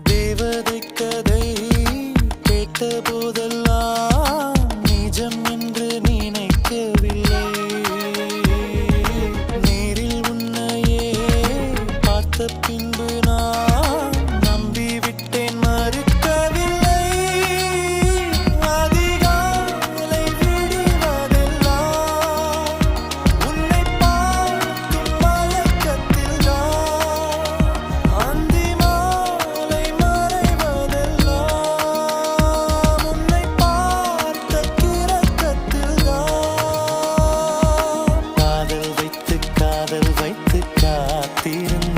தேவதை கதை கேட்ட போதெல்லாம் நிஜம் என்று நினைக்கவில்லை. நேரில் உன்னையே பார்த்த பின் feeling